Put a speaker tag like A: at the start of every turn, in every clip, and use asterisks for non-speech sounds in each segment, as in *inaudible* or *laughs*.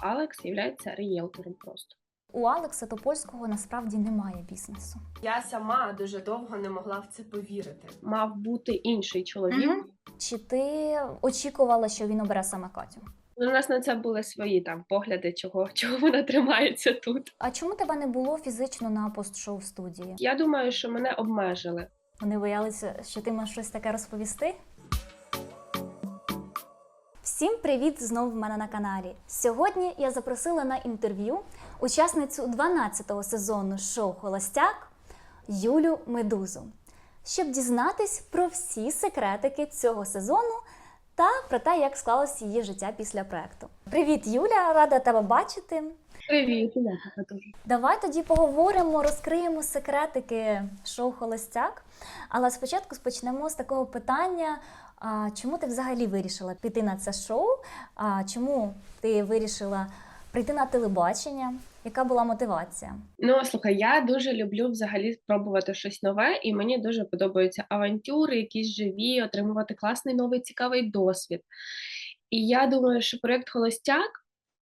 A: Алекс є рієлтором просто.
B: У Алекса Топольського насправді немає бізнесу.
C: Я сама дуже довго не могла в це повірити.
A: Мав бути інший чоловік.
B: Чи ти очікувала, що він обере саме Катю?
A: У нас на це були свої там погляди, чого, *laughs* чого вона тримається тут.
B: А чому тебе не було фізично на пост-шоу студії?
A: Я думаю, що мене обмежили.
B: Вони боялися, що ти можеш щось таке розповісти? Всім привіт знову в мене на каналі. Сьогодні я запросила на інтерв'ю учасницю 12-го сезону шоу Холостяк Юлю Медузу, щоб дізнатись про всі секретики цього сезону та про те, як склалось її життя після проекту. Привіт, Юля! Рада тебе бачити.
A: Привіт, я.
B: Давай тоді поговоримо, розкриємо секретики шоу Холостяк. Але спочатку почнемо з такого питання: а, чому ти взагалі вирішила піти на це шоу? А, чому ти вирішила прийти на телебачення? Яка була мотивація?
A: Ну слухай, я дуже люблю взагалі спробувати щось нове, і мені дуже подобаються авантюри, якісь живі, отримувати класний новий цікавий досвід. І я думаю, що проєкт Холостяк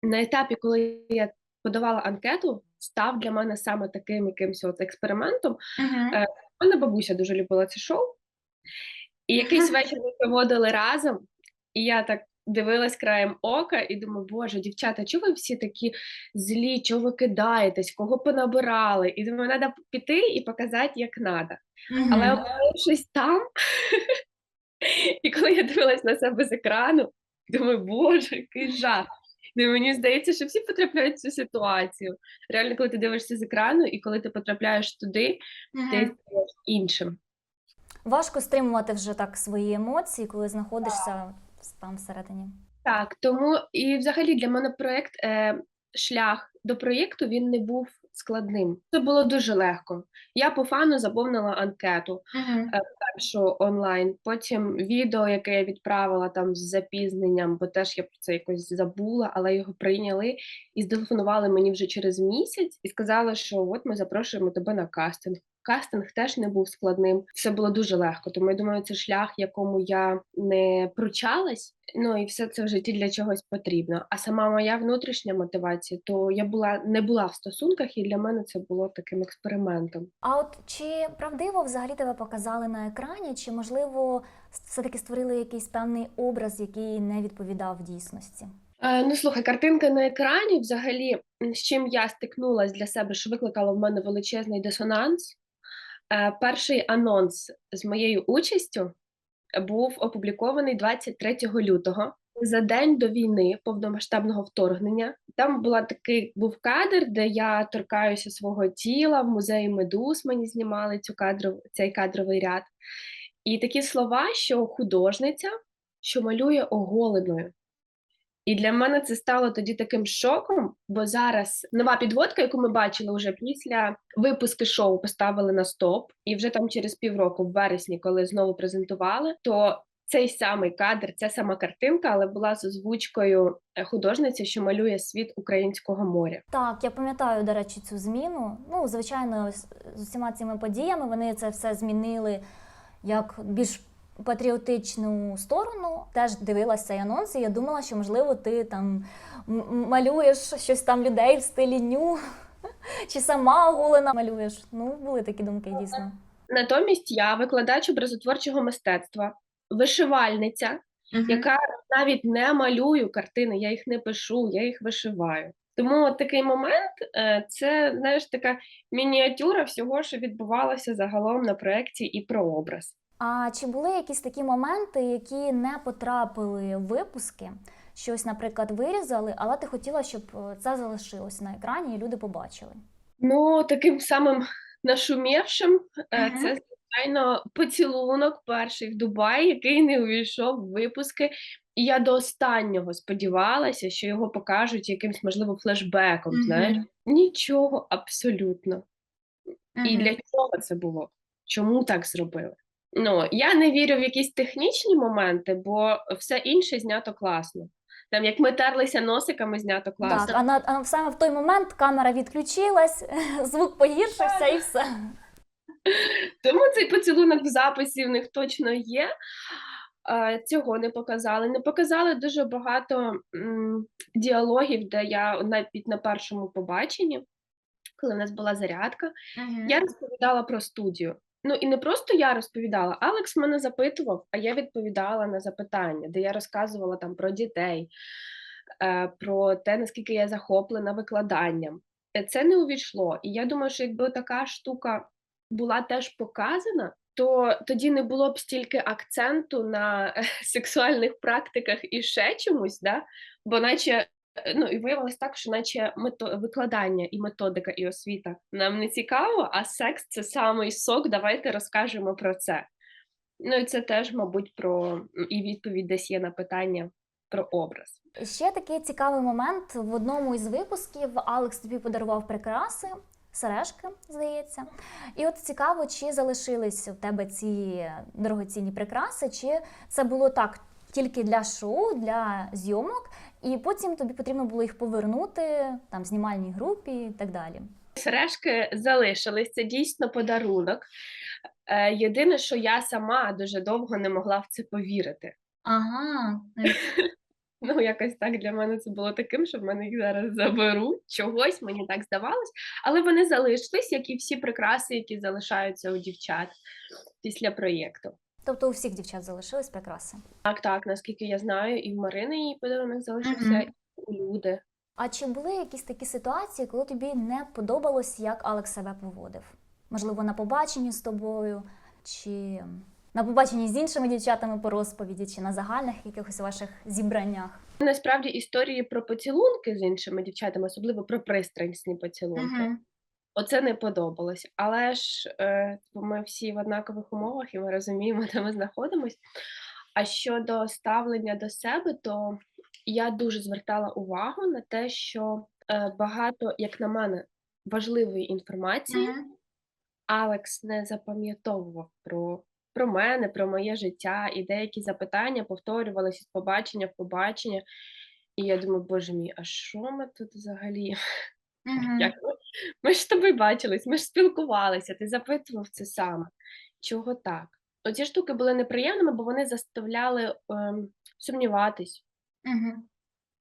A: на етапі, коли я подавала анкету, став для мене саме таким якимось от експериментом. Е, У мене бабуся дуже любила це шоу. І якийсь вечір ми проводили разом, і я так дивилась краєм ока і думаю, боже, дівчата, чого ви всі такі злі, чого ви кидаєтесь, кого понабирали? І думаю, треба піти і показати, як треба. Але опинившись там, *laughs* і коли я дивилась на себе з екрану, думаю, боже, який жах. Ну, мені здається, що всі потрапляють в цю ситуацію. Реально, коли ти дивишся з екрану, і коли ти потрапляєш туди, ти стаєш іншим.
B: Важко стримувати вже так свої емоції, коли знаходишся там всередині.
A: Так, тому і взагалі для мене проєкт, е, шлях до проєкту він не був складним. Це було дуже легко. Я по фану заповнила анкету першу онлайн, потім відео, яке я відправила там з запізненням, бо теж я про це якось забула, але його прийняли і зателефонували мені вже через місяць і сказали, що от ми запрошуємо тебе на кастинг. Кастинг теж не був складним, все було дуже легко. Тому я думаю, це шлях, якому я не пручалась. Ну і все це в житті для чогось потрібно. А сама моя внутрішня мотивація, то я була не була в стосунках, і для мене це було таким експериментом.
B: А от чи правдиво взагалі тебе показали на екрані, чи можливо все-таки створили якийсь певний образ, який не відповідав дійсності?
A: Е, ну слухай, картинка на екрані, взагалі, з чим я стикнулася для себе, що викликало в мене величезний дисонанс. Е, перший анонс з моєю участю був опублікований 23 лютого. За день до війни повномасштабного вторгнення там була такий був кадр, де я торкаюся свого тіла в музеї медуз. Мені знімали цю кадров, цей кадровий ряд. І такі слова, що художниця, що малює оголеною. І для мене це стало тоді таким шоком, бо зараз нова підводка, яку ми бачили вже після випуску шоу, поставили на стоп, і вже там через півроку, в вересні, коли знову презентували, то цей самий кадр, ця сама картинка, але була з озвучкою е, художниці, що малює світ українського моря.
B: Так, я пам'ятаю, до речі, цю зміну. Ну, звичайно, з усіма цими подіями вони це все змінили як більш патріотичну сторону. Теж дивилася цей анонс, і я думала, що можливо ти там малюєш щось там людей в стилі ню, *laughs* чи сама оголена малюєш. Ну, були такі думки, дійсно.
A: Натомість я викладач образотворчого мистецтва, вишивальниця, яка навіть не малюю картини, я їх не пишу, я їх вишиваю. Тому от такий момент е, це знаєш така мініатюра всього, що відбувалося загалом на проєкті і про образ.
B: А чи були якісь такі моменти, які не потрапили в випуски? Щось, наприклад, вирізали, але ти хотіла, щоб е, це залишилось на екрані і люди побачили.
A: Ну, таким самим нашумівшим
B: Мгм.
A: це, звичайно, поцілунок перший в Дубаї, який не увійшов в випуски. І я до останнього сподівалася, що його покажуть якимсь, можливо, флешбеком. Знаєш, нічого абсолютно. І для чого це було? Чому так зробили? Ну, я не вірю в якісь технічні моменти, бо все інше знято класно. Там, як ми терлися носиками, знято класно.
B: Так, а, на, а саме в той момент камера відключилась, *laughs* звук погіршився і все.
A: Тому цей поцілунок в записі в них точно є. Цього не показали. Не показали дуже багато м, діалогів, де я навіть на першому побаченні, коли в нас була зарядка, я розповідала про студію. Ну і не просто я розповідала, Алекс мене запитував, а я відповідала на запитання, де я розказувала там про дітей, е, про те, наскільки я захоплена викладанням. Е, Це не увійшло. І я думаю, що якби така штука була теж показана, то тоді не було б стільки акценту на е, *laughs* сексуальних практиках і ще чомусь, да? бо наче ну і виявилось так, що наче мето... викладання і методика, і освіта нам не цікаво, а секс це самий сок. Давайте розкажемо про це. Ну і це теж, мабуть, про і відповідь десь є на питання про образ.
B: Ще такий цікавий момент. В одному із випусків Алекс тобі подарував прикраси, сережки, здається. І от цікаво, чи залишились у тебе ці дорогоцінні прикраси, чи це було так тільки для шоу, для зйомок, і потім тобі потрібно було їх повернути там знімальній групі і так далі.
A: Сережки залишились, це дійсно подарунок. Е, Єдине, що я сама дуже довго не могла в це повірити.
B: Ага, *laughs*
A: Ну, якось так для мене це було таким, що в мене їх зараз заберуть. Чогось мені так здавалось, але вони залишились, як і всі прикраси, які залишаються у дівчат після проєкту.
B: Тобто у всіх дівчат залишились прикраси.
A: Так, так, наскільки я знаю, і в Марини її подарунок залишився,
B: Мгм.
A: і у люди.
B: А чи були якісь такі ситуації, коли тобі не подобалось, як Алекс себе поводив? Можливо, на побаченні з тобою, чи на побаченні з іншими дівчатами по розповіді, чи на загальних якихось ваших зібраннях?
A: Насправді історії про поцілунки з іншими дівчатами, особливо про пристрасні поцілунки. Оце не подобалось. Але ж е, ми всі в однакових умовах і ми розуміємо, де ми знаходимось. А щодо ставлення до себе, то я дуже звертала увагу на те, що е, багато, як на мене, важливої інформації Алекс не запам'ятовував про, про мене, про моє життя, і деякі запитання повторювалися з побачення в побачення. І я думаю, боже мій, а що ми тут взагалі? Як ми, ми ж з тобою бачились, ми ж спілкувалися, ти запитував це саме. Чого так? Оці штуки були неприємними, бо вони заставляли ем, сумніватись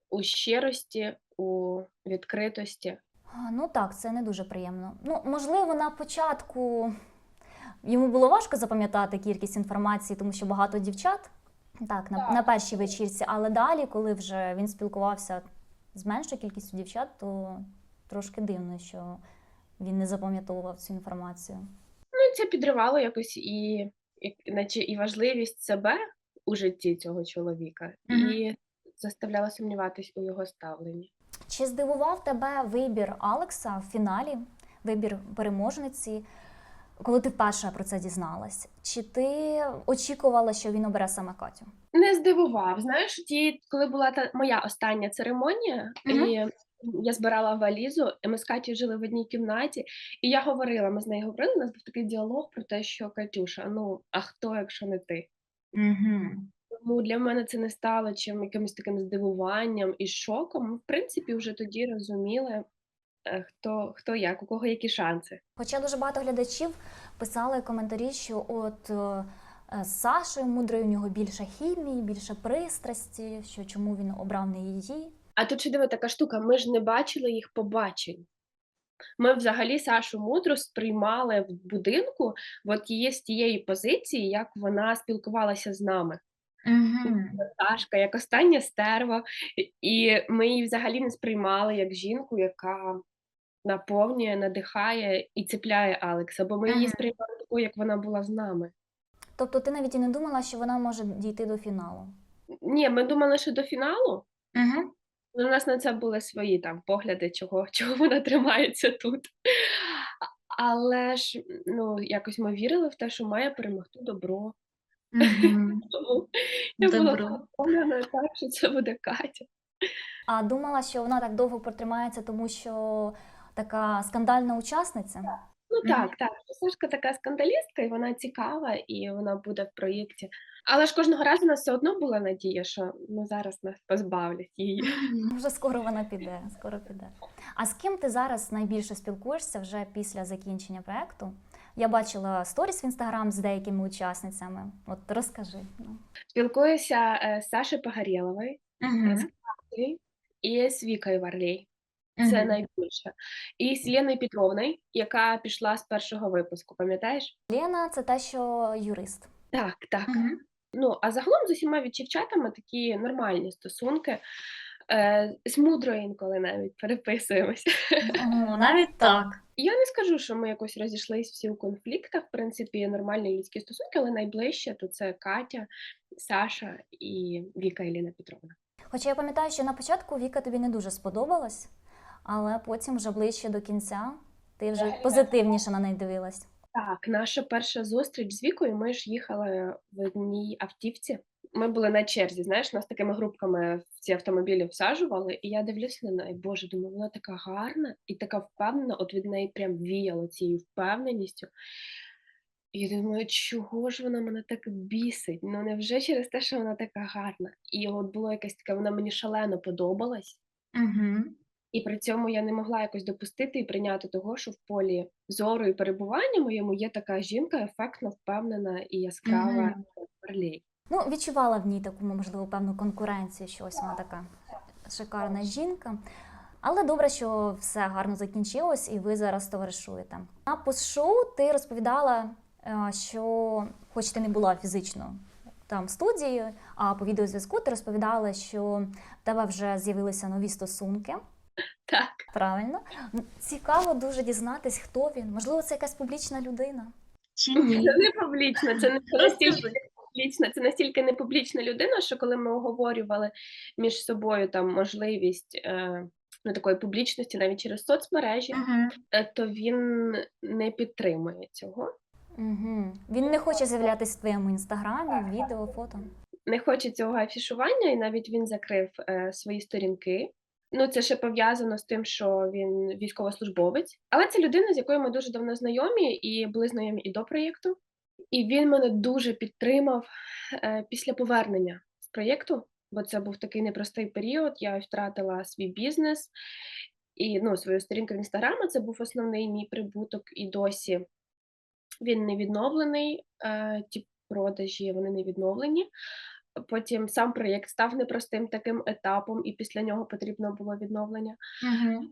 A: у щирості, у відкритості.
B: А, Ну так, це не дуже приємно. Ну, можливо, на початку йому було важко запам'ятати кількість інформації, тому що багато дівчат. Так, на,
A: Так.
B: на першій вечірці, але далі, коли вже він спілкувався з меншою кількістю дівчат, то трошки дивно, що він не запам'ятовував цю інформацію.
A: Ну, це підривало якось і, і, наче і важливість себе у житті цього чоловіка,
B: Мгм.
A: і заставляло сумніватись у його ставленні.
B: Чи здивував тебе вибір Алекса в фіналі, вибір переможниці, коли ти вперше про це дізналась? Чи ти очікувала, що він обере саме Катю?
A: Не здивував. Знаєш, ті, коли була та моя остання церемонія,
B: Мгм.
A: і я збирала валізу, і ми з Катю жили в одній кімнаті, і я говорила, ми з нею говорили, у нас був такий діалог про те, що Катюша, ну а хто, якщо не ти? Тому для мене це не стало чим якимось таким здивуванням і шоком. Ми, в принципі, вже тоді розуміли, е, хто, хто як, у кого які шанси.
B: Хоча дуже багато глядачів писали коментарі, що от е, е, з Сашою мудрою у нього більше хімії, більше пристрасті, що чому він обрав не її.
A: А тут ще диви така штука, ми ж не бачили їх побачень. Ми взагалі Сашу Мудру сприймали в будинку, от її з тієї позиції, як вона спілкувалася з нами. Наташка, як остання стерва, і ми її взагалі не сприймали як жінку, яка наповнює, надихає і цепляє Алекса, бо ми її сприймали такою, як вона була з нами.
B: Тобто ти навіть і не думала, що вона може дійти до фіналу.
A: Ні, ми думали, що до фіналу. У нас на це були свої там погляди, чого, *laughs* чого вона тримається тут. Але ж ну, якось ми вірили в те, що має перемогти добро. *laughs* Тому я була впевнена так, що це буде Катя.
B: А думала, що вона так довго протримається, тому що така скандальна учасниця.
A: Ну так, так. Сашка така скандалістка, і вона цікава, і вона буде в проєкті. Але ж кожного разу у нас все одно була надія, що ну зараз нас позбавлять її.
B: Вже скоро вона піде, скоро піде. А з ким ти зараз найбільше спілкуєшся вже після закінчення проекту? Я бачила сторіс в інстаграм з деякими учасницями. От розкажи. Ну.
A: Спілкуюся е, з Сашею Погорєловою
B: Угу.
A: і з Вікою Варлей. Це найбільше. І з Леною Петровною, яка пішла з першого випуску, пам'ятаєш?
B: Лена це та, що юрист.
A: Так, так. Ну, а загалом з усіма дівчатами такі нормальні стосунки. Е, з мудрою інколи навіть переписуємося.
B: навіть так.
A: Я не скажу, що ми якось розійшлись всі у конфліктах. В принципі, нормальні людські стосунки, але найближче то це Катя, Саша і Віка Еліна Петровна.
B: Хоча я пам'ятаю, що на початку Віка тобі не дуже сподобалась, але потім вже ближче до кінця ти вже позитивніше на неї дивилась.
A: Так, наша перша зустріч з Вікою. Ми ж їхали в одній автівці. Ми були на черзі, знаєш, нас такими групками в ці автомобілі всаджували, і я дивлюся на неї, боже, думаю, вона така гарна і така впевнена, от від неї прям віяло цією впевненістю. І я думаю, чого ж вона мене так бісить? Ну невже через те, що вона така гарна? І от було якесь таке, вона мені шалено подобалась.
B: Угу.
A: І при цьому я не могла якось допустити і прийняти того, що в полі зору і перебування моєму є така жінка, ефектно впевнена і яскрава
B: Мгм.
A: Варлей.
B: Ну, відчувала в ній таку, можливо, певну конкуренцію, що ось вона така шикарна жінка. Але добре, що все гарно закінчилось і ви зараз товаришуєте. На пост-шоу ти розповідала, е, що, хоч ти не була фізично там в студії, а по відеозв'язку ти розповідала, що в тебе вже з'явилися нові стосунки. *laughs*
A: Так.
B: Правильно? Цікаво дуже дізнатись, хто він. Можливо, це якась публічна людина.
D: Чи
A: Це не публічно, це не настільки не це настільки не публічна людина, що коли ми оговорювали між собою там можливість е, ну, такої публічності навіть через соцмережі,
D: Мгм.
A: е, то він не підтримує цього.
B: Угу. Він не хоче з'являтися в твоєму інстаграмі, відео, фото.
A: не хоче цього афішування, і навіть він закрив е, свої сторінки. Ну, це ще пов'язано з тим, що він військовослужбовець, але це людина, з якою ми дуже давно знайомі і були знайомі і до проєкту. І він мене дуже підтримав е, після повернення з проєкту, бо це був такий непростий період. Я втратила свій бізнес і ну, свою сторінку в інстаграмі. Це був основний мій прибуток, і досі він не відновлений. Е, ті продажі вони не відновлені. Потім сам проєкт став непростим таким етапом, і після нього потрібно було відновлення.
D: Мгм.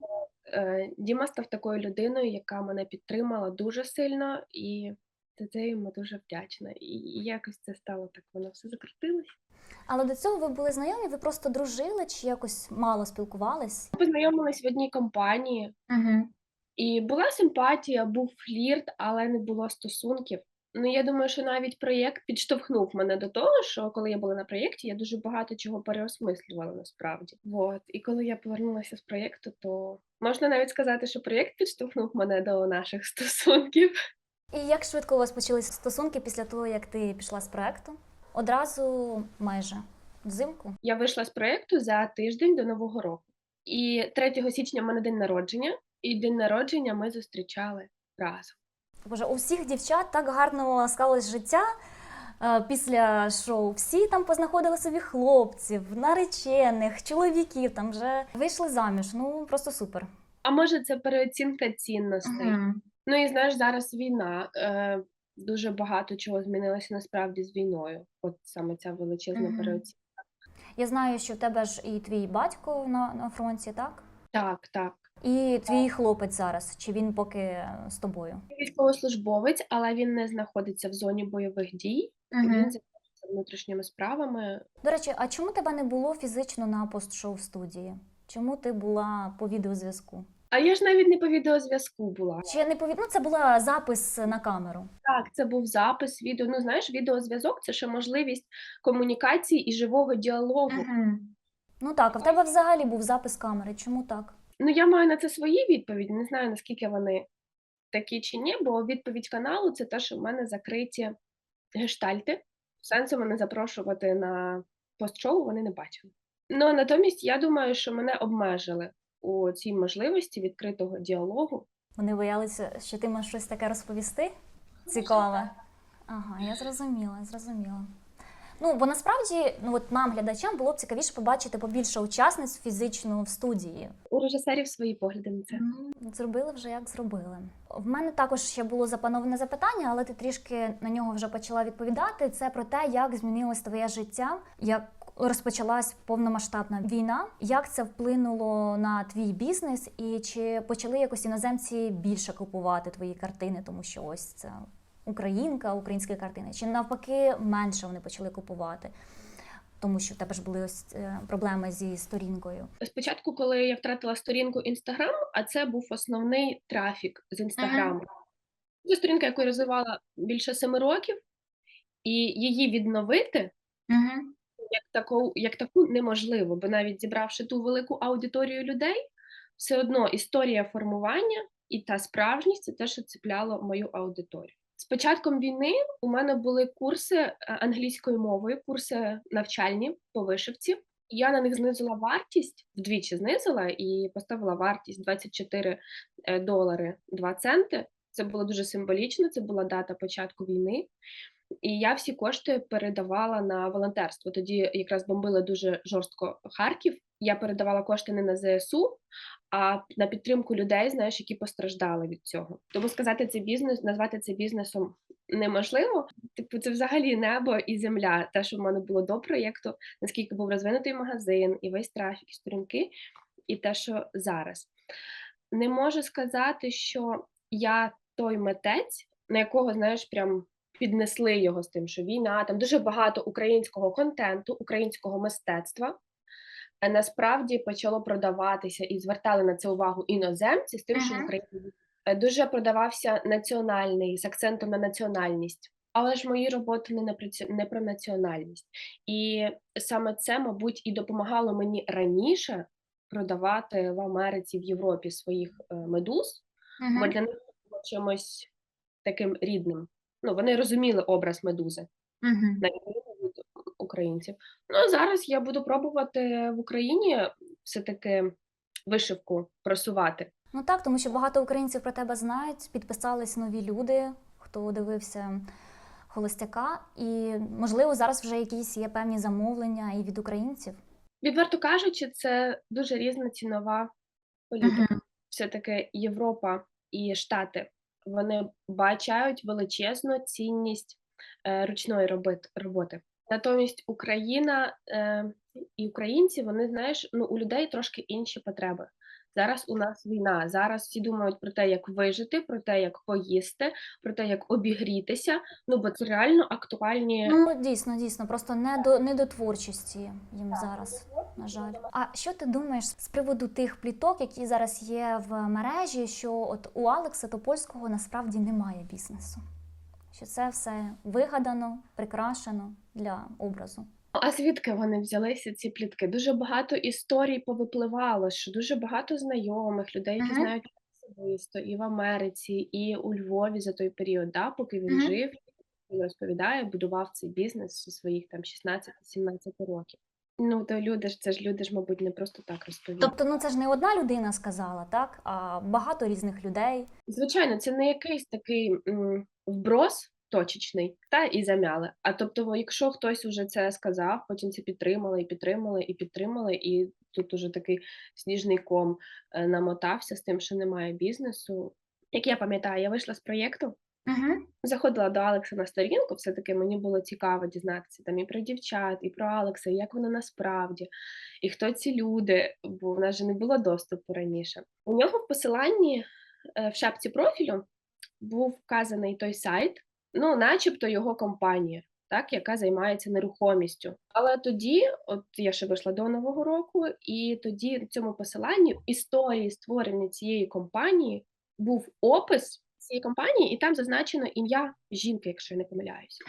A: Е, Діма став такою людиною, яка мене підтримала дуже сильно, і за це йому дуже вдячна. І якось це стало так, воно все закрутилось.
B: Але до цього ви були знайомі, ви просто дружили чи якось мало спілкувались?
A: Ми Познайомились в одній компанії,
D: Мгм.
A: і була симпатія, був флірт, але не було стосунків. Ну, я думаю, що навіть проєкт підштовхнув мене до того, що коли я була на проєкті, я дуже багато чого переосмислювала насправді. Вот. І коли я повернулася з проєкту, то можна навіть сказати, що проєкт підштовхнув мене до наших *laughs* стосунків.
B: І як швидко у вас почались стосунки після того, як ти пішла з проекту? Одразу майже взимку.
A: Я вийшла з проєкту за тиждень до Нового року. І 3 січня в мене день народження, і день народження ми зустрічали разом.
B: Боже, у всіх дівчат так гарно склалось життя е, після шоу. Всі там познаходили собі хлопців, наречених, чоловіків, там вже вийшли заміж. Ну просто супер.
A: А може, це переоцінка цінностей.
D: Мгм.
A: Ну і знаєш, зараз війна. Е, дуже багато чого змінилося насправді з війною. От саме ця величезна
D: Мгм.
A: переоцінка.
B: Я знаю, що в тебе ж і твій батько на, на фронті, так?
A: Так, так.
B: І твій хлопець зараз, чи він поки з тобою?
A: Він Військовослужбовець, але він не знаходиться в зоні бойових дій.
D: Мгм.
A: Він займається внутрішніми справами.
B: До речі, а чому тебе не було фізично на пост-шоу студії? Чому ти була по відеозв'язку?
A: А я ж навіть не по відеозв'язку була.
B: Чи не по від- ну, це була запис на камеру?
A: Так, це був запис відео. Ну знаєш, відеозв'язок це ще можливість комунікації і живого діалогу.
B: Ну так, а в тебе взагалі був запис камери. Чому так?
A: Ну, я маю на це свої відповіді. Не знаю, наскільки вони такі чи ні, бо відповідь каналу це те, що в мене закриті гештальти. Сенсу мене запрошувати на пост-шоу вони не бачили. Ну, натомість я думаю, що мене обмежили у цій можливості відкритого діалогу.
B: Вони боялися, що ти можеш щось таке розповісти? Цікаве. Ага, я зрозуміла, зрозуміла. Ну, бо насправді, ну от нам, глядачам, було б цікавіше побачити побільше учасниць фізично в студії.
A: У режисерів свої погляди на це.
B: Ну, Зробили вже як зробили. В мене також ще було запановане запитання, але ти трішки на нього вже почала відповідати. Це про те, як змінилось твоє життя, як розпочалась повномасштабна війна, як це вплинуло на твій бізнес, і чи почали якось іноземці більше купувати твої картини, тому що ось це українка, українські картини, чи навпаки менше вони почали купувати, тому що в тебе ж були ось е, проблеми зі сторінкою.
A: Спочатку, коли я втратила сторінку Інстаграм, а це був основний трафік з інстаграму. Це сторінка, яку я розвивала більше семи років, і її відновити
B: Угу.
A: як таку, як таку неможливо, бо навіть зібравши ту велику аудиторію людей, все одно історія формування і та справжність це те, що цепляло мою аудиторію. З початком війни у мене були курси англійської мови, курси навчальні по вишивці. Я на них знизила вартість, вдвічі знизила і поставила вартість 24 е, долари 2 центи. Це було дуже символічно, це була дата початку війни. І я всі кошти передавала на волонтерство. Тоді якраз бомбили дуже жорстко Харків. Я передавала кошти не на ЗСУ, а на підтримку людей, знаєш, які постраждали від цього. Тому сказати це бізнес, назвати це бізнесом неможливо. Типу, це взагалі небо і земля. Те, що в мене було до проєкту, наскільки був розвинутий магазин, і весь трафік, і сторінки, і те, що зараз. Не можу сказати, що я той митець, на якого, знаєш, прям піднесли його з тим, що війна, там дуже багато українського контенту, українського мистецтва. е, Насправді почало продаватися і звертали на це увагу іноземці з тим, що в Україні е, дуже продавався національний з акцентом на національність. Але ж мої роботи не, на не про національність. І саме це, мабуть, і допомагало мені раніше продавати в Америці, в Європі своїх е, медуз, бо для них було чимось таким рідним. Ну, вони розуміли образ медузи на відміну від українців. Ну а зараз я буду пробувати в Україні все-таки вишивку просувати.
B: Ну так, тому що багато українців про тебе знають, підписались нові люди, хто дивився холостяка, і можливо зараз вже якісь є певні замовлення і від українців.
A: Відверто кажучи, це дуже різна цінова політика. Все-таки Європа і Штати вони бачають величезну цінність е, ручної роботи. Натомість Україна е, і українці, вони знаєш, ну у людей трошки інші потреби. Зараз у нас війна. Зараз всі думають про те, як вижити, про те, як поїсти, про те, як обігрітися. Ну бо це реально актуальні
B: Ну дійсно, дійсно, просто не до не до творчості їм зараз. На жаль. А що ти думаєш з приводу тих пліток, які зараз є в мережі, що от у Алекса Топольського насправді немає бізнесу? Що це все вигадано, прикрашено для образу?
A: А звідки вони взялися ці плітки? Дуже багато історій повипливало, що дуже багато знайомих людей, які
B: Мгм.
A: знають особисто і в Америці, і у Львові за той період, да, поки він
B: Мгм.
A: жив, він розповідає, будував цей бізнес зі своїх там 16-17 років. Ну, то люди ж це ж люди ж, мабуть, не просто так розповідають.
B: Тобто, ну це ж не одна людина сказала, так? А багато різних людей.
A: Звичайно, це не якийсь такий м, вброс точечний, та і замяли. А тобто, якщо хтось уже це сказав, потім це підтримали, і підтримали, і підтримали, і тут уже такий сніжний ком е, намотався з тим, що немає бізнесу. Як я пам'ятаю, я вийшла з проєкту,
B: Угу.
A: заходила до Алекса на сторінку, все-таки мені було цікаво дізнатися там і про дівчат, і про Алекса, і як воно насправді, і хто ці люди, бо в нас же не було доступу раніше. У нього в посиланні е, в шапці профілю був вказаний той сайт, ну, начебто його компанія, так, яка займається нерухомістю. Але тоді, от я ще вийшла до Нового року, і тоді в цьому посиланні історії створення цієї компанії був опис цієї компанії, і там зазначено ім'я жінки, якщо я не помиляюсь.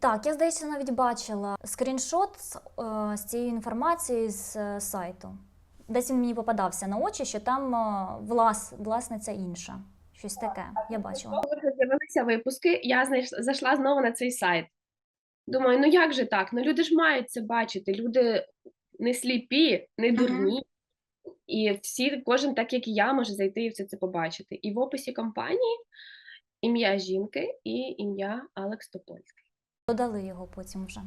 B: Так, я здається, навіть бачила скріншот з, е, з цієї інформації з е, сайту. Десь він мені попадався на очі, що там е, влас, власниця інша. Щось таке. Я бачила.
A: Коли з'явилися випуски, я зайшла знову на цей сайт. Думаю, ну як же так? Ну люди ж мають це бачити. Люди не сліпі, не дурні. І всі, кожен, так як і я, може зайти і все це побачити. І в описі компанії ім'я жінки і ім'я Алекс Топольський.
B: Додали його потім вже.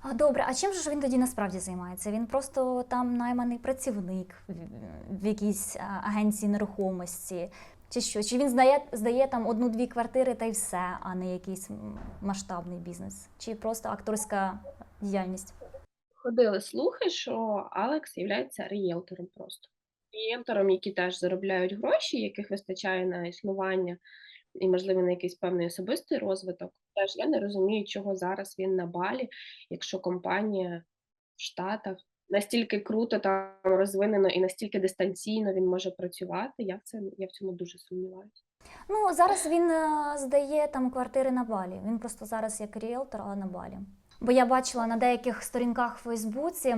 B: А, Добре, а чим же ж він тоді насправді займається? Він просто там найманий працівник в якійсь агенції нерухомості. Чи що? Чи він здає, здає там одну-дві квартири та й все, а не якийсь масштабний бізнес? Чи просто акторська діяльність?
A: Ходили слухи, що Алекс є рієлтором просто. Рієлтором, які теж заробляють гроші, яких вистачає на існування і, можливо, на якийсь певний особистий розвиток. Теж я не розумію, чого зараз він на балі, якщо компанія в Штатах настільки круто там розвинено і настільки дистанційно він може працювати. Я в це я в цьому дуже сумніваюся.
B: Ну, зараз він е, здає там квартири на Балі. Він просто зараз як ріелтор, але на Балі. Бо я бачила на деяких сторінках в Фейсбуці,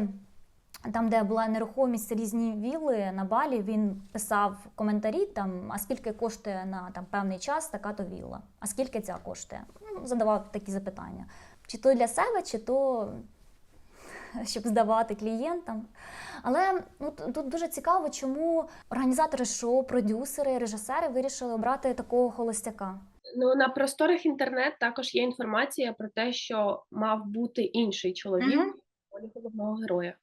B: там, де була нерухомість, різні вілли на Балі, він писав коментарі, там, а скільки коштує на там, певний час така то вілла, а скільки ця коштує. Ну, задавав такі запитання. Чи то для себе, чи то щоб здавати клієнтам. Але ну, тут дуже цікаво, чому організатори шоу, продюсери, режисери вирішили обрати такого холостяка.
A: Ну на просторах інтернет також є інформація про те, що мав бути інший чоловік в ролі головного героя.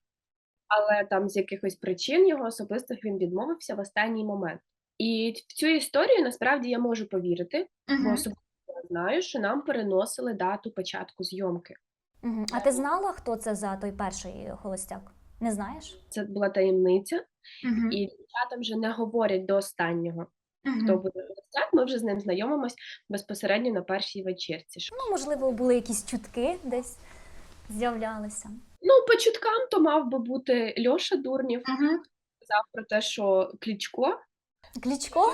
A: Але там з якихось причин його особистих він відмовився в останній момент. І в цю історію насправді я можу повірити, бо особисто я знаю, що нам переносили дату початку зйомки.
B: Мгм. А ти знала, хто це за той перший холостяк? Не знаєш?
A: Це була таємниця, і дівчата вже не говорять до останнього, хто буде гостяк. Ми вже з ним знайомимось безпосередньо на першій вечірці.
B: Ну, можливо, були якісь чутки десь з'являлися.
A: Ну, по чуткам, то мав би бути Льоша Дурнів. Казав про те, що Клічко
B: Клічко?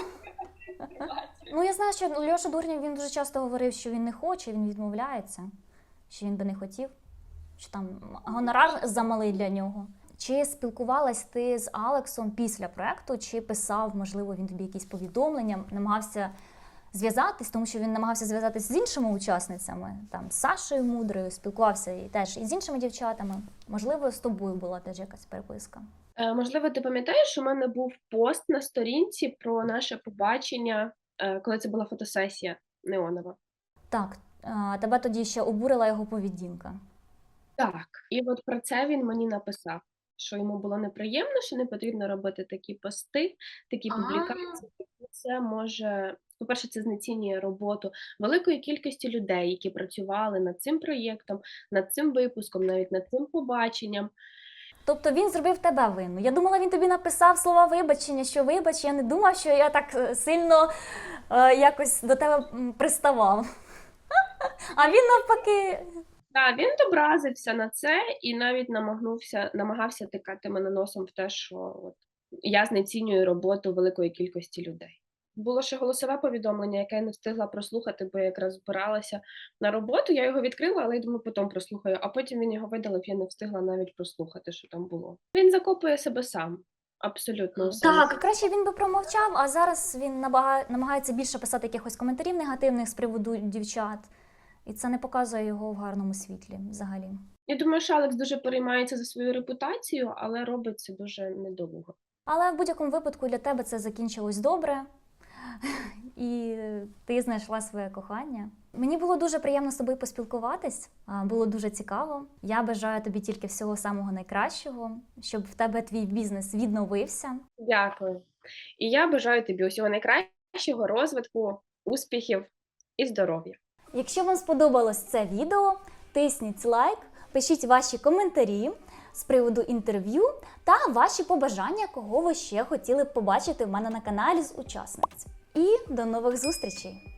B: Ну, я знаю, що Льоша Дурнів він дуже часто говорив, що він не хоче, він відмовляється, що він би не хотів, що там гонорар замалий для нього. Чи спілкувалась ти з Алексом після проекту, чи писав, можливо, він тобі якісь повідомлення, намагався зв'язатись, тому що він намагався зв'язатись з іншими учасницями, там з Сашою Мудрою, спілкувався і теж і з іншими дівчатами. Можливо, з тобою була теж якась переписка.
A: Е, Можливо, ти пам'ятаєш, у мене був пост на сторінці про наше побачення, е, коли це була фотосесія неонова.
B: Так, тебе тоді ще обурила його поведінка.
A: Так, і от про це він мені написав, що йому було неприємно, що не потрібно робити такі пости, такі публікації. Це може, по-перше, це знецінює роботу великої кількості людей, які працювали над цим проєктом, над цим випуском, навіть над цим побаченням.
B: Тобто він зробив тебе винну. Я думала, він тобі написав слова вибачення, що вибач, я не думав, що я так е, сильно е, якось до тебе приставав. А він навпаки.
A: Так, він образився на це і навіть намагнувся, намагався тикати мене носом в те, що от, я знецінюю роботу великої кількості людей. Було ще голосове повідомлення, яке я не встигла прослухати, бо я якраз збиралася на роботу. Я його відкрила, але я думаю, потім прослухаю. А потім він його видалив, я не встигла навіть прослухати, що там було. Він закопує себе сам. Абсолютно.
B: Так, краще він би промовчав, а зараз він набага- намагається більше писати якихось коментарів негативних з приводу дівчат. І це не показує його в гарному світлі взагалі.
A: Я думаю, що Алекс дуже переймається за свою репутацію, але робить це дуже недолуго.
B: Але в будь-якому випадку для тебе це закінчилось добре, *laughs* і ти знайшла своє кохання. Мені було дуже приємно з тобою поспілкуватись, було дуже цікаво. Я бажаю тобі тільки всього самого найкращого, щоб в тебе твій бізнес відновився.
A: Дякую. І я бажаю тобі усього найкращого, розвитку, успіхів і здоров'я.
B: Якщо вам сподобалось це відео, тисніть лайк, пишіть ваші коментарі з приводу інтерв'ю та ваші побажання, кого ви ще хотіли побачити в мене на каналі з учасниць. І до нових зустрічей!